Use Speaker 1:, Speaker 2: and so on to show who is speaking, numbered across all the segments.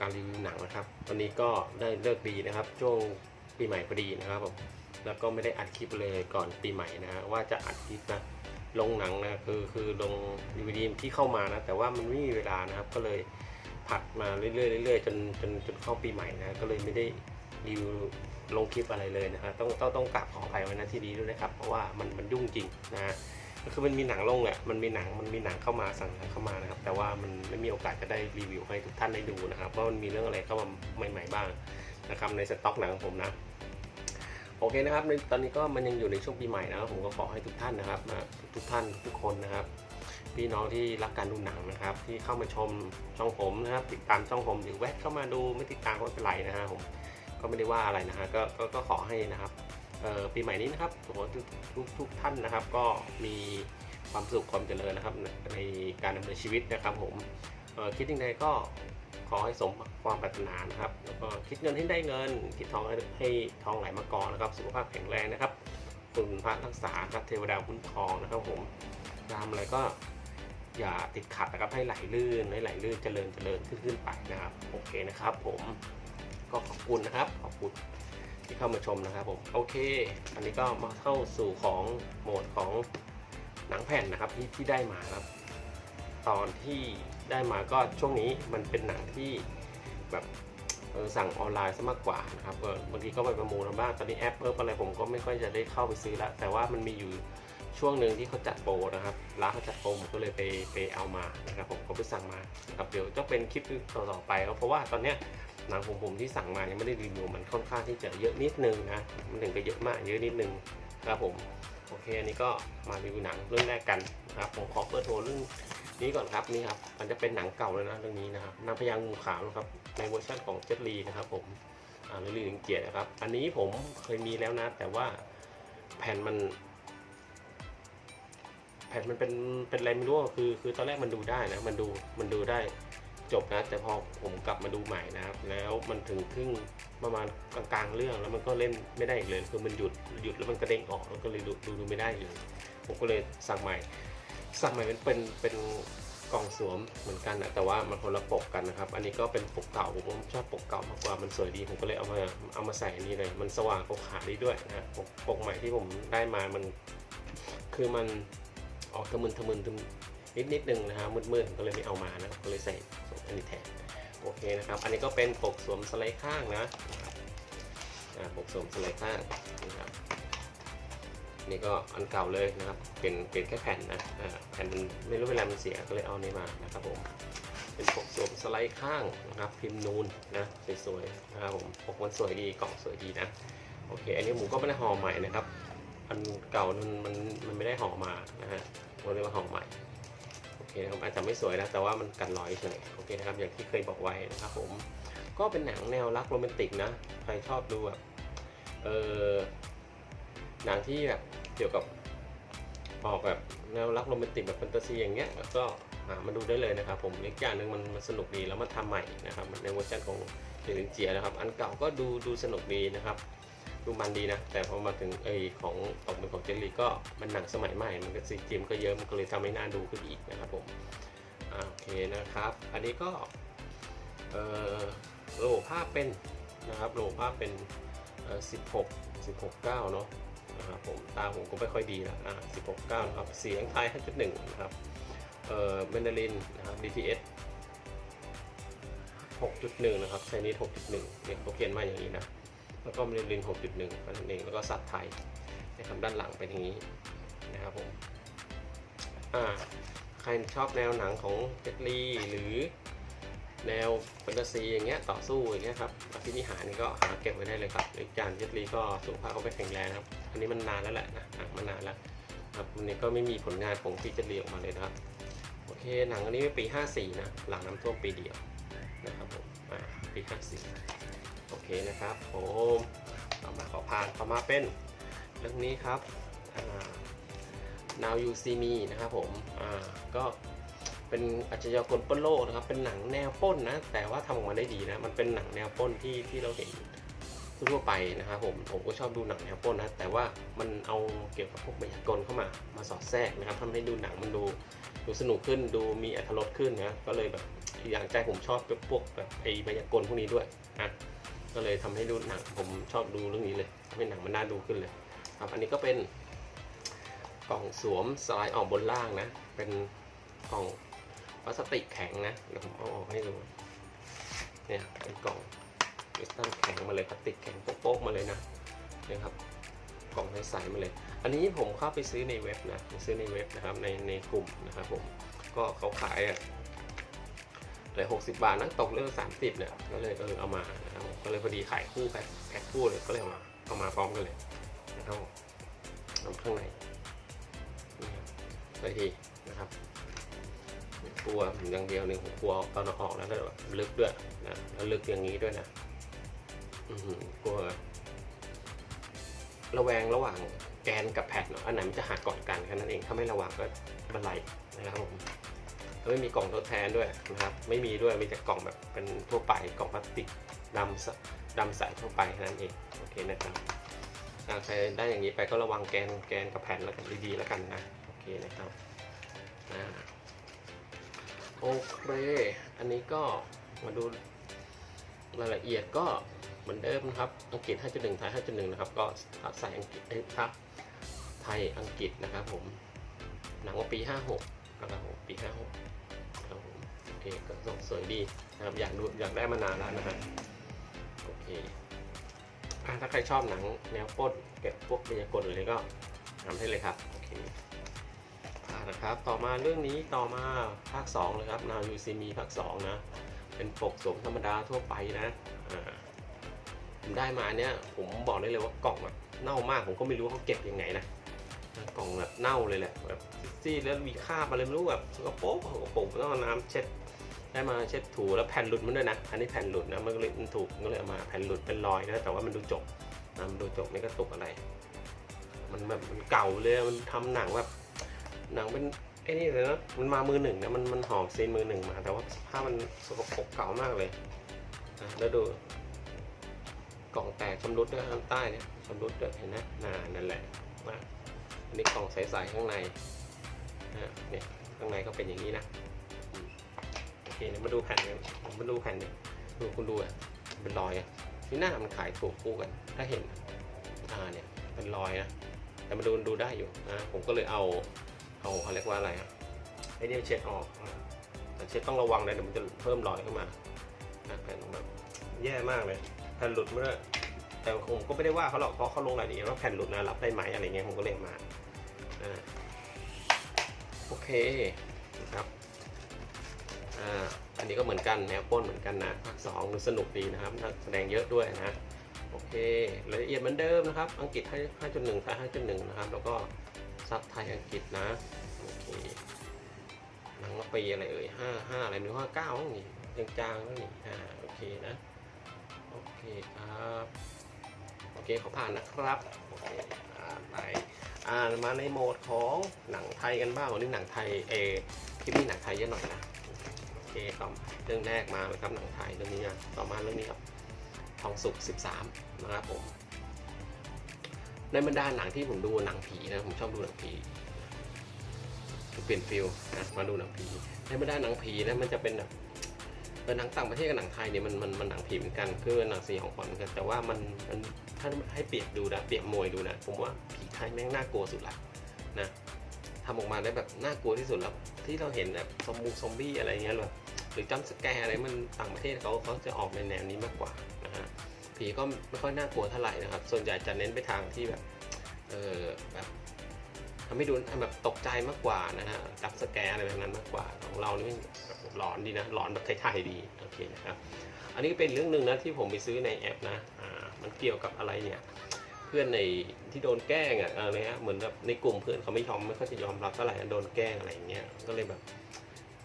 Speaker 1: การรีวิวหนังนะครับ วันนี้ก็ได้เลิกดีนะครับ ช่วงปีใหม่พอดีนะครับผมแล้วก็ไม่ได้อัดคลิปเลยก่อนปีใหม่นะฮะว่าจะอัดคลิปนะลงหนังนะคือคือลงดีวดีที่เข้ามานะแต่ว่ามันไม่มีเวลานะครับ ก็เลยผัดมาเรื่อยๆเรื่อยๆจนจนจนเข้าปีใหม่นะก็เลยไม่ได้รีวิวลงคลิปอะไรเลยนะฮะต้องต้องต้องกราบขออภัยไว้นะที่ดีด้วยนะครับ เพราะว่ามันมันยุ่งจริงนะฮะ คือมันมีหนังลงแหละ มันมีหนัง มันมีหนังเข้ามาสั่งหนังเข้ามานะครับ แต่ว่ามันไม่มีโอกาสจะได้รีวิวให้ทุกท่านได้ดูนะครับว่ามันมีเรื่องอะไรเข้ามาใหม่ ๆ บ้างนะครับในสต็อกหนังของผมนะ โอเคนะครับในตอนนี้ก็มันยังอยู่ในช่วงปีใหม่นะครับผมก็ขอให้ทุกท่านนะครับทุกท่านทุกคนนะครับ พี่น้องที่รักการดูหนังนะครับ ที่เข้ามาชมช่องผมนะครับ ติดตามช่องผมหรือแวะเข้ามาดูไม่ติดตามก็ไม่เป็นไรนะฮะผมก็ไม่ได้ว่าอะไรนะฮะก็ก็ก็ขอให้นะครับ ปีใหม่นี้นะครับขอทุกทุกทุกท่านนะครับ ก็มีความสุขความเจริญนะครับ ในการดำเนินชีวิตนะครับผมคิดยังไงก็ขอให้สมความปรารถนานะครับ แล้วก็คิดเงินให้ได้เงิน คิดทองให้ให้ทองไหลมาก่อนนะครับ สุขภาพแข็งแรงนะครับคุณพระรักษาครับเทวดาคุ้มครองนะครับผมทำอะไรก็อย่าติดขัดนะครับให้ไหลลื่นให้ไหลลื่นเจริญเจริญขึ้นขึ้นไปนะครับ โอเคนะครับ ผมก็ขอบคุณนะครับขอบคุณ ที่เข้ามาชมนะครับผมโอเค อันนี้ก็มาเข้าสู่ของโหมดของหนังแผ่นนะครับที่ที่ได้มาครับ ตอนที่ได้มาก็ช่วงนี้มันเป็นหนังที่แบบเออสั่งออนไลน์ซะมากกว่านะครับเออบางทีก็ไปประมูลบ้างตอนนี้แอปเอออะไรผมก็ไม่ค่อยจะได้เข้าไปซื้อละแต่ว่ามันมีอยู่ช่วงหนึ่งที่เขาจัดโปรนะครับร้านเขาจัดโปรผมก็เลยไปไปเอามานะครับผมก็ไปสั่งมานะครับเดี๋ยวจะเป็นคลิปต่อๆไปเพราะว่าตอนเนี้ย หนังของผมที่สั่งมายังไม่ได้รีวิวมันค่อนข้างที่จะเยอะนิดนึงนะมันถึงก็เยอะมากเยอะนิดนึงครับผมโอเคอันนี้ก็มารีวิวหนังเรื่องแรกกันนะครับผมขอเปิดโทรเรื่องนี้ก่อนครับนี่ครับมันจะเป็นหนังเก่าเลยนะเรื่องนี้นะครับนางพญางูขาวนะครับในเวอร์ชันของเจ็ตลีนะครับผมอ่าหรือลีหลิงเกียรตินะครับ อันนี้ผมเคยมีแล้วนะ แต่ว่าแผ่นมัน แผ่นมันเป็นเป็นอะไรไม่รู้คือ คือตอนแรกมันดูได้นะ มันดูมันดูได้ จบนะแต่พอผมกลับมาดูใหม่นะครับ แล้วมันถึงครึ่งประมาณกลางๆเรื่องแล้วมันก็เล่นไม่ได้อีกเลย คือมันหยุดหยุดแล้วมันกระเด้งออกแล้วก็เลยดูดูไม่ได้เลยผมก็เลยสั่งใหม่ สั่งใหม่เป็นเป็นเป็นกล่องสวมเหมือนกันนะแต่ว่ามันคนละปกกันนะครับ อันนี้ก็เป็นปกเก่าผมชอบปกเก่ามากกว่ามันสวยดีผมก็เลยเอามาเอามาใส่อันนี้เลยมันสว่างกว่าขาได้ด้วยนะปกปกใหม่ที่ผมได้มามัน คือมันออกทะมึนทะมึนทะมึนนิดนิดนึงนะฮะมืดๆก็เลยไม่เอามานะก็เลยใส่ อันนี้แทนโอเคนะครับ อันนี้ก็เป็นปกสวมสไลด์ข้างนะปกสวมสไลด์ข้างนะครับนี่ก็อันเก่าเลยนะครับ เป็นเป็นแค่แผ่นนะแผ่นมันไม่รู้เวลามันเสียก็เลยเอานี้มานะครับผม เป็นปกสวมสไลด์ข้างนะครับ พิมพ์นูนนะสวยๆนะครับผมปกมันสวยดีกล่องสวยดีนะโอเค อันนี้ผมก็ไม่ได้ห่อใหม่นะครับ อันเก่ามันมันมันไม่ได้ห่อมานะฮะผมเลยมาห่อใหม่ เคนะครับอาจจะไม่สวยนะแต่ว่ามันกันรอยเฉยโอเคนะครับอย่างที่เคยบอกไว้นะครับผมก็เป็นหนังแนวรักโรแมนติกนะใครชอบดูแบบเออหนังที่แบบเกี่ยวกับออกแบบแนวรักโรแมนติกแบบแฟนตาซีอย่างเงี้ยก็หามาดูได้เลยนะครับผมอีกอย่างหนึ่งมันมันสนุกดีแล้วมันทำใหม่นะครับในเวอร์ชันของเดลินเจียนะครับ อันเก่าก็ดูดูสนุกดีนะครับ ดูมันดีนะ แต่พอมาถึงไอของตกเป็นของเจลลี่ก็มันหนังสมัยใหม่ มันก็ซีจีมก็เยอะ มันก็เลยทำให้น่าดูขึ้นอีกนะครับผมอโอเคนะครับ อันนี้ก็เออโหลภาพเป็นนะครับโหลภาพเป็น16 16 9เนาะนะครับผมตาผมก็ไม่ค่อยดีแล้วอ่า16 9นะครับเสียงไทย5.1นะครับเอ่อเมนดารินนะครับ DTS 6.1 นะครับไชนีส6.1เนี่ยเขาเขียนมาอย่างนี้นะ แล้วก็มิลิน6.1นั่นเองแล้วก็สัตว์ไทยนะครับด้านหลังเป็นอย่างนี้นะครับผมอ่าใครชอบแนวหนังของเจ็ตลีหรือแนวแฟนตาซีอย่างเงี้ยต่อสู้อย่างเงี้ยครับอภินิหารนี่ก็หาเก็บไว้ได้เลยครับหรือจานเจ็ตลีก็สุขภาพก็ไม่แข็งแรงครับอันนี้มันนานแล้วแหละนะหนังมันนานแล้วครับวันนี้ก็ไม่มีผลงานของพี่เจ็ตลีออกมาเลยนะครับโอเคหนังอันนี้ปี 54 นะหลังน้ำท่วมปีเดียวนะครับผมปี 54 เคนะครับผมต่อมาขอผ่านต่อมาเป็นเรื่องนี้ครับ Now You See Me นะครับผมก็เป็นอาชญากรป้นโลกนะครับ เป็นหนังแนวป้นนะ แต่ว่าทำออกมาได้ดีนะ มันเป็นหนังแนวป้นที่ที่เราเห็นทั่วไปนะครับผมผมก็ชอบดูหนังแนวป้นนะ แต่ว่ามันเอาเกี่ยวกับพวกมายากลเข้ามามาสอดแทรกนะครับทำให้ดูหนังมันดูดูสนุกขึ้นดูมีอรรถรสขึ้นนะก็เลยแบบอีกอย่างใจผมชอบพวกแบบไอ้มายากลพวกนี้ด้วยนะ ก็เลยทำให้ดูหนังผมชอบดูเรื่องนี้เลยทำให้หนังมันน่าดูขึ้นเลย ครับอันนี้ก็เป็นกล่องสวมสไลด์ออกบนล่างนะ เป็นกล่องพลาสติกแข็งนะเดี๋ยวผมเอาออกให้ดูเนี่ยเป็นกล่องคริสตัลแข็งมาเลยพลาสติกแข็งโป๊กๆมาเลยนะเนี่ยครับกล่องใสๆมาเลย อันนี้ผมเข้าไปซื้อในเว็บนะซื้อในเว็บนะครับในในกลุ่มนะครับผมก็เขาขายอะ ลยหกสิบบาทนะตกเรื่องสามสิบเนี่ย ก็เลยเออเอามานะครับก็เลยพอดีขายคู่แพ็คแพ็คคู่เลยก็เลยเอามาเอามาพร้อมกันเลยนะครับผมเอาข้างในบไปทีนะครับกลัวอย่างเดียวหนึ่งผมกลัวตอนออกแล้วก็แบบลึกด้วยนะแล้วลึกอย่างนี้ด้วยนะอืกลัวระแวงระหว่างแกนกับแผ่นเนอะอันไหนมันจะหักก่อนกันแค่นั้นเองถ้าไม่ระวังก็บันไลนะครับผม ไม่มีกล่องทดแทนด้วยนะครับ ไม่มีด้วยมีแต่กล่องแบบเป็นทั่วไปกล่องพลาสติกดำสดำใสทั่วไปแค่นั้นเองโอเคนะครับใครได้อย่างนี้ไปก็ระวังแกนแกนกับแผ่นแล้วกันดีๆแล้วกันนะโอเคนะครับอ่าโอเคอันนี้ก็มาดูรายละเอียดก็เหมือนเดิมนะครับ อังกฤษ 5.1 ไทย 5.1 นะครับ ก็ทับใส่อังกฤษทับไทยอังกฤษนะครับผม หนังว่าปี 56 นะครับผมปี56ครับผมโอเคก็ส่งสวยดีนะครับอยากดูอยากได้มานานแล้วนะฮะโอเคอะถ้าใครชอบหนังแนวป้นเก็บพวกมายากลอะไรก็ทำให้เลยครับโอเคนะครับต่อมาเรื่องนี้ต่อมาภาค2เลยครับ Now You See Me ภาค2นะเป็นปกสมธรรมดาทั่วไปนะผมได้มาเนี่ยผมบอกได้เลยว่ากล่องแบบเน่ามากผมก็ไม่รู้ว่าเขาเก็บยังไงนะ กล่องแบบเน่าเลยแหละแบบซี่แล้วมีคราบอะไรไม่รู้แบบสกปรกสกปรกต้องเอาน้ำเช็ดได้มาเช็ดถูแล้วแผ่นหลุดมันด้วยนะอันนี้แผ่นหลุดนะมันก็เลยมันถูกก็เลยเอามาแผ่นหลุดเป็นรอยนะแต่ว่ามันดูจบนะมันดูจบไม่กระตุกอะไร มันแบบมันเก่าเลยมันทำหนังแบบหนังเป็นไอ้นี่เลยนะมันมามือหนึ่งนะมันมันหอมซีนมือหนึ่งมา แต่ว่าภามันสกปรกเก่ามากเลยนะแล้วดูกล่องแตกชำรุดด้วยข้างใต้เนี่ยชำรุดด้วยเห็นไหมน่านั่นแหละว่า อันนี้กล่องใสๆข้างในนะเนี่ยข้างในก็เป็นอย่างนี้นะโอเคเดี๋ยวมาดูแผ่นกันมาดูแผ่นเนี่ยดูคุณดูอะเป็นรอยอะนี่หน้ามันขายถูกคู่กัน ถ้าเห็นอ่าเนี่ยเป็นรอยนะแต่มาดูดูได้อยู่นะผมก็เลยเอาเอาเขาเรียกว่าอะไรอะไอ้นี่เช็ดออกแต่เช็ดต้องระวังเลยเดี๋ยวมันจะเพิ่มรอยขึ้นมาแผ่นแบบแย่มากเลยแผ่นหลุดเมื่อแต่ผมก็ไม่ได้ว่าเขาหรอกเพราะเขาลงรายละเอียดว่าแผ่นหลุดนะรับได้ไหมอะไรเงี้ยผมก็เลยเอามา โอเคนะครับอ่าอันนี้ก็เหมือนกันแนวป้นเหมือนกันนะภาคสองสนุกดีนะครับนักแสดงเยอะด้วยนะโอเครายละเอียดเหมือนเดิมนะครับ อังกฤษให้5.1ไทย5.1 นะครับ แล้วก็ซับไทยอังกฤษนะโอเคหนังปีอะไรเอ่ย5 5อะไรไม่รู้59นี่ยังจางๆนี่อ่าโอเคนะโอเคครับ อเคขอผ่านนะครับโอเคไปอ่ามาในโหมดของหนังไทยกันบ้างวันนี้หนังไทยเอคลิปนี้หนังไทยเยอะหน่อยนะโอเคครับเรื่องแรกมาเลยครับหนังไทยเรื่องนี้นะต่อมาเรื่องนี้ครับทองสุก13 นะครับผมในบรรดาหนังที่ผมดูหนังผีนะผมชอบดูหนังผีเปลี่ยนฟิลนะมาดูหนังผีในบรรดาหนังผีนะมันจะเป็นแบบ ออหนังต่างประเทศกับหนังไทยเนี่ยมันมันมันหนังผีเหมือนกันคือหนังสยองขวัญเหมือนกันแต่ว่ามันมันถ้าให้เปรียบดูนะเปรียบมวยดูนะผมว่าผีไทยแม่งน่ากลัวสุดละนะทำออกมาได้แบบน่ากลัวที่สุดแล้วที่เราเห็นแบบซอมบูซอมบี้อะไรเงี้ยแบบหรือจัมสแกร์อะไรมันต่างประเทศเขาเขาจะออกในแนวนี้มากกว่านะฮะผีก็ไม่ค่อยน่ากลัวเท่าไหร่นะครับ ส่วนใหญ่จะเน้นไปทางที่แบบเออแบบทำให้ดูแบบตกใจมากกว่านะฮะจับสแกร์อะไรแบบนั้นมากกว่าของเรานี่แบบ หลอนดีนะหลอนแบบไทยๆดีโอเคนะครับอันนี้ก็เป็นเรื่องหนึ่งนะที่ผมไปซื้อในแอปนะอ่ามันเกี่ยวกับอะไรเนี่ยเพื่อนในที่โดนแกล้งอะอะไรเงี้ยเหมือนแบบในกลุ่มเพื่อนเขาไม่ยอมไม่ค่อยจะยอมรับเท่าไหร่โดนแกล้งอะไรอย่างเงี้ยก็เลยแบบ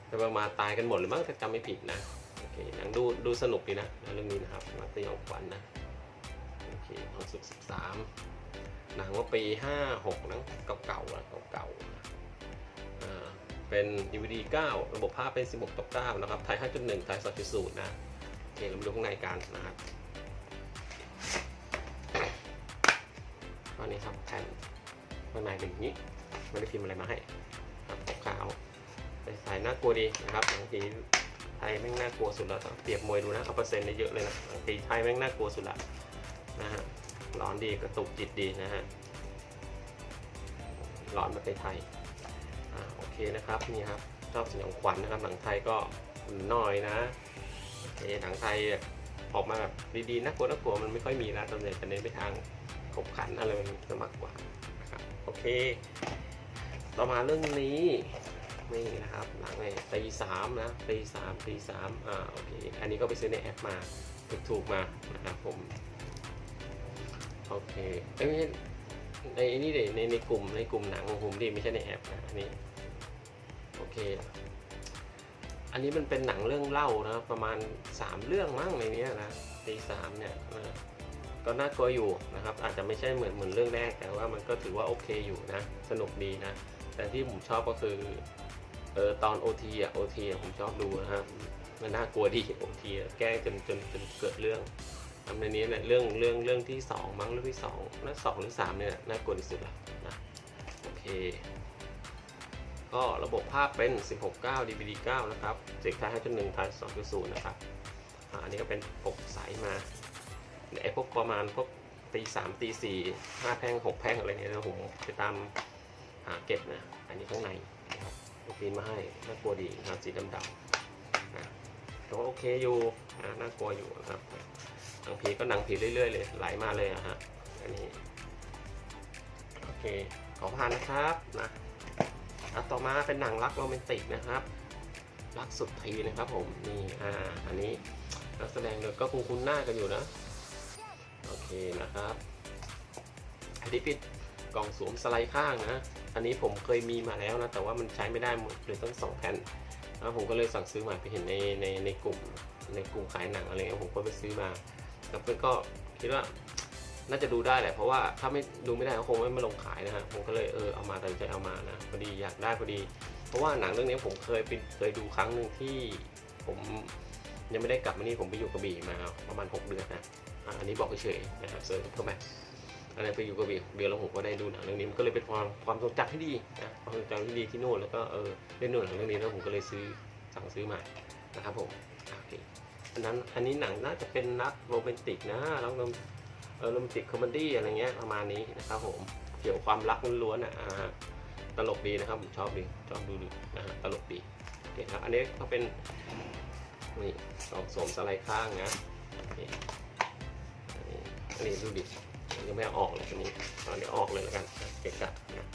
Speaker 1: ไปมาตายกันหมดเลยมั้งถ้าจำไม่ผิดนะโอเคนังดูดูสนุกดีนะเรื่องนี้นะครับมาตีของขวัญนะโอเคตอนสุดสิบสามหนังว่าปีห้าหกนังเก่าๆนะเก่าๆอ่า เป็น DVD 9 ระบบภาพเป็น 16ต่อ9นะครับไทย5.1ไทย2.0นะโอเคเรามาดูข้างในกันนะครับก็นี่ครับแผ่นข้างในเป็นอย่างนี้ไม่ได้พิมพ์อะไรมาให้ครับขาวไปใส่น่ากลัวดีนะครับหนังผีไทยแม่งน่ากลัวสุดล้วเปรียบมวยดูนะเอาเปอร์เซ็นต์ได้เยอะเลยนะหนังตีไทยแม่งน่ากลัวสุดละนะฮะร้อนดีกระตุกจิตดีนะฮะร้อนแบบไทย เคนะครับนี่ครับชอบสยองขวัญนะครับหนังไทยก็น้อยนะโอหนังไทยออกมาแบบดีๆน่ากลัวน่ากลัวมันไม่ค่อยมีแล้วตอนนี้จะเน้นไปทางขบขันอะไรมันจะมากกว่านะครับโอเค ต่อมาเรื่องนี้นี่นะครับหนังในตีสามนะตีสามตีสามอ่าโอเคอันนี้ก็ไปซื้อในแอปมาถูกๆมานะครับผมโอเคเอ้ยไม่ใช่ในนี่เดในในกลุ่มในกลุ่มหนังของผมดิไม่ใช่ในแอปนะอันนี้ เค อันนี้มันเป็นหนังเรื่องเล่านะประมาณ 3 เรื่องมั้งในนี้นะตีสามเนี่ยนะก็น่ากลัวอยู่นะครับ อาจจะไม่ใช่เหมือนเหมือนเรื่องแรก แต่ว่ามันก็ถือว่าโอเคอยู่นะ สนุกดีนะ แต่ที่ผมชอบก็คือเออตอน OT อะ OT อะผมชอบดูนะฮะมันน่ากลัวดี OT อะแกล้งจนจนจนเกิดเรื่องทำในนี้เนี่ยเรื่องเรื่องเรื่องที่สองมั้งเรื่องที่สองน่าสองหรือสามเนี่ยน่ากลัวที่สุดละนะโอเค ก็ระบบภาพเป็น 16.9 DVD 9 นะครับเสียงท้าย5.1ท้าย2.0 นะครับอันนี้ก็เป็นปกใสมาไอพวกประมาณพวกตีสามตีสี่ห้าแพ่งหกแพ่งอะไรเนี่ยนะผมไปตามหาเก็บนะ อันนี้ข้างในนะครับลูกปีนมาให้น่ากลัวดีนะครับสีดำๆนะแต่ว่าโอเคอยู่นะน่ากลัวอยู่นะครับหนังผีก็หนังผีเรื่อยๆเลยไหลมาเลยอะฮะอันนี้โอเคขอผ่านนะครับนะ อะต่อมาเป็นหนังรักโรแมนติกนะครับ รักสุดทีนะครับผม นี่อ่าอันนี้นักแสดงเนี่ยก็คงคุ้นหน้ากันอยู่นะ โอเคนะครับอันนี้เป็นกล่องสวมสไลด์ข้างนะ อันนี้ผมเคยมีมาแล้วนะ แต่ว่ามันใช้ไม่ได้หมดเลยต้องสองแผ่นแล้วผมก็เลยสั่งซื้อมาไปเห็นในในในกลุ่มในกลุ่มขายหนังอะไรเงี้ยผมก็ไปซื้อมา แล้วเพื่อนก็คิดว่า น่าจะดูได้แหละเพราะว่าถ้าไม่ดูไม่ได้ก็คงไม่มาลงขายนะฮะผมก็เลยเออเอามาตัดสินใจเอามานะพอดีอยากได้พอดี เพราะว่าหนังเรื่องนี้ผมเคยไปเคยดูครั้งหนึ่งที่ผมยังไม่ได้กลับมานี่ผมไปอยู่กระบี่มาประมาณ 6 เดือนนะอันนี้บอกเฉยๆนะครับเซิร์ชเข้าไปอันนี้ไปอยู่กระบี่เดือนแล้วผมก็ได้ดูหนังเรื่องนี้มันก็เลยเป็นความความทรงจำที่ดีนะความทรงจำที่ดีที่นู่นแล้วก็เออได้ดูหนังเรื่องนี้แล้วผมก็เลยซื้อสั่งซื้อมานะครับผมโอเคอันนั้นอันนี้หนังน่าจะเป็นนักโรแมนติกนะแล้วก็เออ โรแมนติกคอมเมดี้อะไรเงี้ยประมาณนี้นะครับผมเกี่ยวกับความรักล้วนๆอะตลกดีนะครับผมชอบดีชอบดูดูนะฮะตลกดีโอเคครับอันนี้ก็เป็นนี่กล่องสมสไลด์ข้างนะโอเคอันนี้อันนี้ดูดิยังไม่เอาออกเลยตัวนี้ตอนนี้ออกเลยแล้วกันเกะกะนะ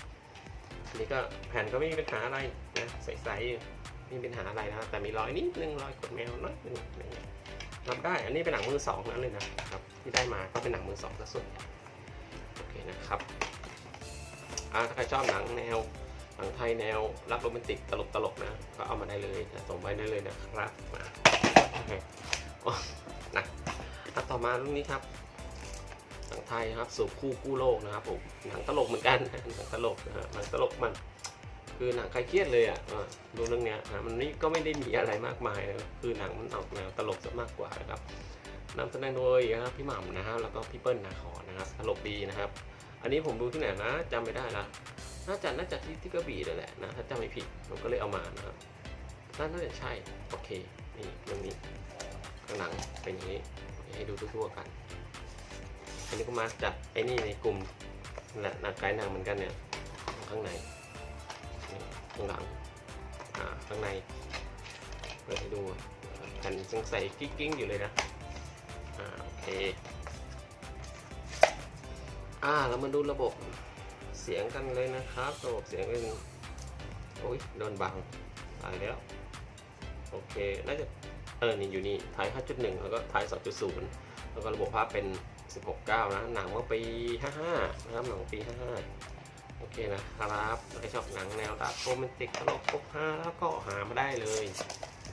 Speaker 1: อันนี้ก็แผ่นก็ไม่มีปัญหาอะไรนะใสๆไม่มีปัญหาอะไรนะแต่มีรอยนิดนึงรอยกดแมวน้อยนึงอะไรเงี้ย ทำได้ อันนี้เป็นหนังมือสองนั่นเลยนะครับ ที่ได้มาก็เป็นหนังมือสองซะส่วนใหญ่โอเคนะครับถ้าใครชอบหนังแนวหนังไทยแนวรักโรแมนติกตลกๆนะ ก็เอามาได้เลยนะส่งไปได้เลยนะครับมาโอ้นะอะต่อมาเรื่องนี้ครับหนังไทยครับสู่คู่กู้โลกนะครับผมหนังตลกเหมือนกันหนังตลกนะฮะหนังตลกมัน คือหนังใครเครียดเลยอะอะดูเรื่องเนี้ยมันนี่ก็ไม่ได้มีอะไรมากมายนะคือหนังมันออกแนวตลกซะมากกว่านะครับนำแสดงโดยนะครับพี่หม่ำนะฮะแล้วก็พี่เปิ้ลนาคอนะครับตลกดีนะครับ อันนี้ผมดูที่ไหนนะจำไม่ได้ละน่าจะน่าจะที่ที่กระบี่นั่นแหละนะถ้าจำไม่ผิดผมก็เลยเอามานะครับน่าจะใช่โอเคนี่เรื่องนี้ข้างหลังเป็นอย่างนี้ให้ดูทั่วๆกัน อันนี้ก็มาจากไอ้นี่ในกลุ่มแหละนักไกด์นางเหมือนกันเนี่ยข้างในน ข้างหลังข้างในเปิดให้ดูแผ่นยังใส่กิ๊งๆอยู่เลยนะอ่าโอเคอ่าเรามาดูระบบเสียงกันเลยนะครับ ระบบเสียงเป็นโอ้ยโดนบังตายแล้ว โอเค น่าจะเออนี่อยู่นี่ท้าย 5.1 แล้วก็ท้าย 2.0 แล้วก็ระบบภาพเป็น 16.9 นะ หนังเมื่อปี 55 นะครับ หนังปี 55 เคนะครับถ้าชอบหนังแนวดักโรแมนติกตลกพกพาแล้วก็หามาได้เลย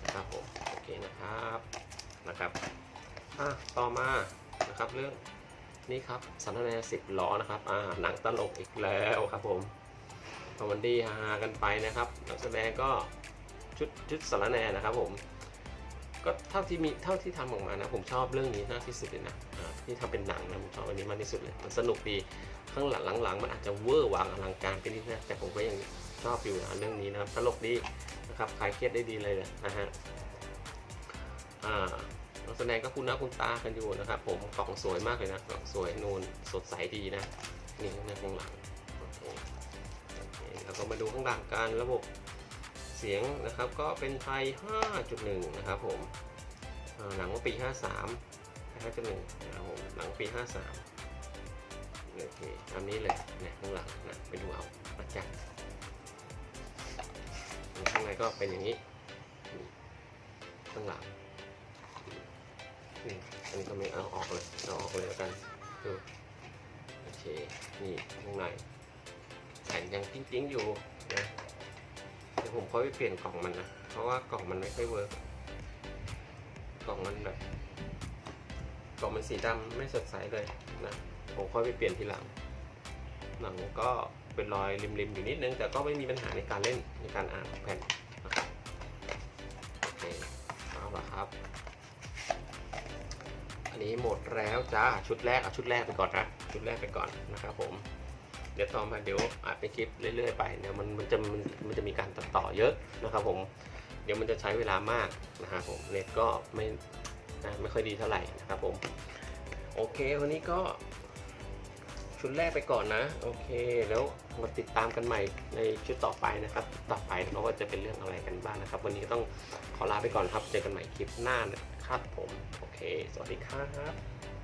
Speaker 1: นะครับผมโอเคนะครับนะครับอะต่อมานะครับเรื่องนี้ครับสันทนาสิบล้อนะครับอ่าหนังตลกอีกแล้วครับผมคอมเมดี้ฮากันไปนะครับนักแสดงก็ชุดชุดสารแหนนะครับผมก็เท่าที่มีเท่าที่ทำออกมานะผมชอบเรื่องนี้มากที่สุดเลยนะที่ทำเป็นหนังนะผมชอบอันนี้มากที่สุดเลยมันสนุกดี ข้างหลังหลังๆมันอาจจะเวอร์วางอลังการไปนิดนะแต่ผมก็ยังชอบอยู่นะเรื่องนี้นะครับตลกดีนะครับคลายเครียดได้ดีเลยนะฮะอ่าแสดงก็คุณหน้าคุณตากันอยู่นะครับ ผมกล่องสวยมากเลยนะกล่องสวยนูนสดใสดีนะนี่ข้างในข้างหลังแล้วก็มาดูข้างหลังการระบบเสียงนะครับ ก็เป็นไทย 5.1 นะครับผมหนังว่าปี 53 5.1นะครับผมหนังปี 53 โอเคตามนี้เลยเนี่ยข้างหลังนะไปดูเอานะจ๊ะข้างในก็เป็นอย่างนี้ข้างหลังนี่อันนี้ก็ไม่เอาออกเลยเอาออกเลยแล้วกันดูโอเคนี่ข้างในแผ่นยังจริงๆอยู่นะเดี๋ยวผมค่อยไปเปลี่ยนกล่องมันนะเพราะว่ากล่องมันไม่ค่อยเวิร์กกล่องมันแบบกล่องมันสีดำไม่สดใสเลยนะ ผมค่อยไปเปลี่ยนทีหลัง หนังก็เป็นรอยริมๆอยู่นิดนึง แต่ก็ไม่มีปัญหาในการเล่นในการอ่านแผ่นนะครับโอเคเอาละครับ อันนี้หมดแล้วจ้าชุดแรกเอาชุดแรกไปก่อนนะชุดแรกไปก่อนนะครับผมเดี๋ยวต่อมาเดี๋ยวอัดเป็นคลิปเรื่อยๆไปเดี๋ยวมันมันจะมันมันจะมีการตัดต่อเยอะนะครับผมเดี๋ยวมันจะใช้เวลามากนะครับผมเน็ตก็ไม่นะไม่ค่อยดีเท่าไหร่นะครับผมโอเค วันนี้ก็ ชุดแรกไปก่อนนะ โอเค แล้วมาติดตามกันใหม่ในชุดต่อไปนะครับ ต่อไปเราก็จะเป็นเรื่องอะไรกันบ้างนะครับ วันนี้ต้องขอลาไปก่อนครับ เจอกันใหม่คลิปหน้านะครับผม โอเค สวัสดีครับ